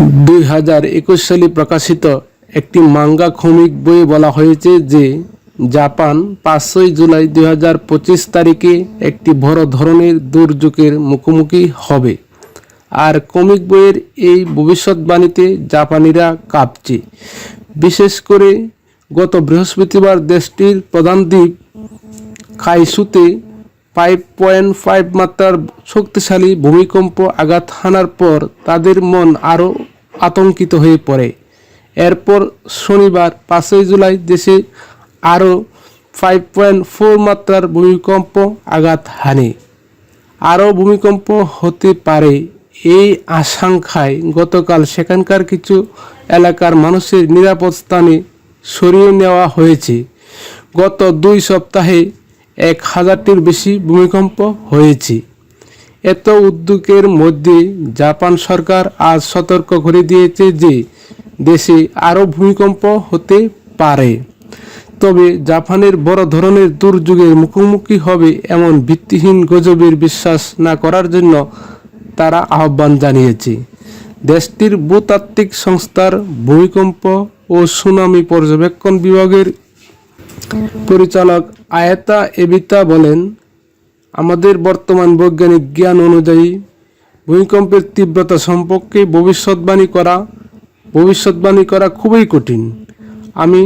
দুই হাজার একুশ সালে প্রকাশিত একটি মাঙ্গা কমিক বইয়ে বলা হয়েছে যে জাপান পাঁচই জুলাই দুই হাজার পঁচিশ তারিখে একটি বড় ধরনের দুর্যোগের মুখোমুখি হবে। আর কমিক বইয়ের এই ভবিষ্যৎবাণীতে জাপানিরা কাঁপছে। বিশেষ করে গত বৃহস্পতিবার দেশটির প্রধান দ্বীপ কাইসুতে ফাইভ পয়েন্ট ফাইভ মাত্রার শক্তিশালী ভূমিকম্প আঘাত হানার পর তাদের মন আরও আতঙ্কিত হয়ে পড়ে। এরপর শনিবার পাঁচই জুলাই দেশে আরও ফাইভ পয়েন্ট ফোর মাত্রার ভূমিকম্প আঘাত হানে। আরও ভূমিকম্প হতে পারে এই আশঙ্কায় গতকাল সেখানকার কিছু এলাকার মানুষের নিরাপদ স্থানে সরিয়ে নেওয়া হয়েছে। গত দুই সপ্তাহে এক হাজারটির বেশি ভূমিকম্প হয়েছে। এত উদ্যোগের মধ্যে জাপান সরকার আজ সতর্ক করে দিয়েছে যে দেশে আরও ভূমিকম্প হতে পারে। তবে জাপানের বড় ধরনের দুর্যোগের মুখোমুখি হবে এমন ভিত্তিহীন গজবের বিশ্বাস না করার জন্য তারা আহ্বান জানিয়েছে। দেশটির ভূতাত্ত্বিক সংস্থার ভূমিকম্প ও সুনামি পর্যবেক্ষণ বিভাগের পরিচালক আয়াতা এবিতা বলেন আমাদের বর্তমান বৈজ্ঞানিক জ্ঞান অনুযায়ী, ভূমিকম্পের তীব্রতা সম্পর্কে ভবিষ্যৎবাণী করা ভবিষ্যৎবাণী করা খুবই কঠিন। আমি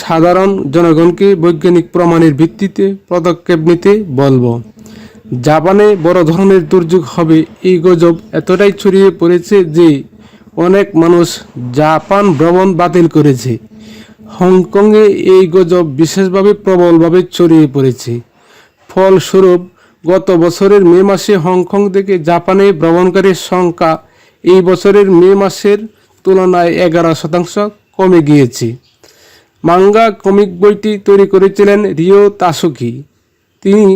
সাধারণ জনগণকে বৈজ্ঞানিক প্রমাণের ভিত্তিতে পদক্ষেপ নিতে বলব। জাপানে বড় ধরনের দুর্যোগ হবে, এই গজব এতটাই ছড়িয়ে পড়েছে যে অনেক মানুষ জাপান ভ্রমণ বাতিল করেছে। হংকংয়ে এই গজব বিশেষভাবে প্রবলভাবে ছড়িয়ে পড়েছে। ফলস্বরূপ গত বছরের মে মাসে হংকং থেকে জাপানে ভ্রমণকারীর সংখ্যা এই বছরের মে মাসের তুলনায় এগারো শতাংশ কমে গিয়েছে। মাঙ্গা কমিক বইটি তৈরি করেছিলেন রিও তাসুকি। তিনি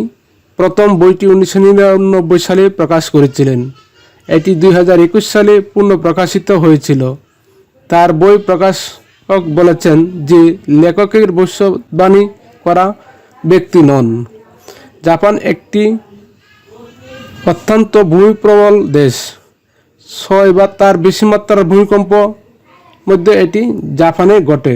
প্রথম বইটি উনিশশো নিরানব্বই সালে প্রকাশ করেছিলেন। এটি দুই হাজার একুশ সালে পুনঃ প্রকাশিত হয়েছিল। তার বই প্রকাশক বলেছেন যে লেখকের ভবিষ্যৎবাণী করা ব্যক্তি নন। জাপান একটি অত্যন্ত ভূমিপ্রবল দেশ। ছয় বা তার বেশি মাত্রার ভূমিকম্প মধ্যে এটি জাপানে ঘটে।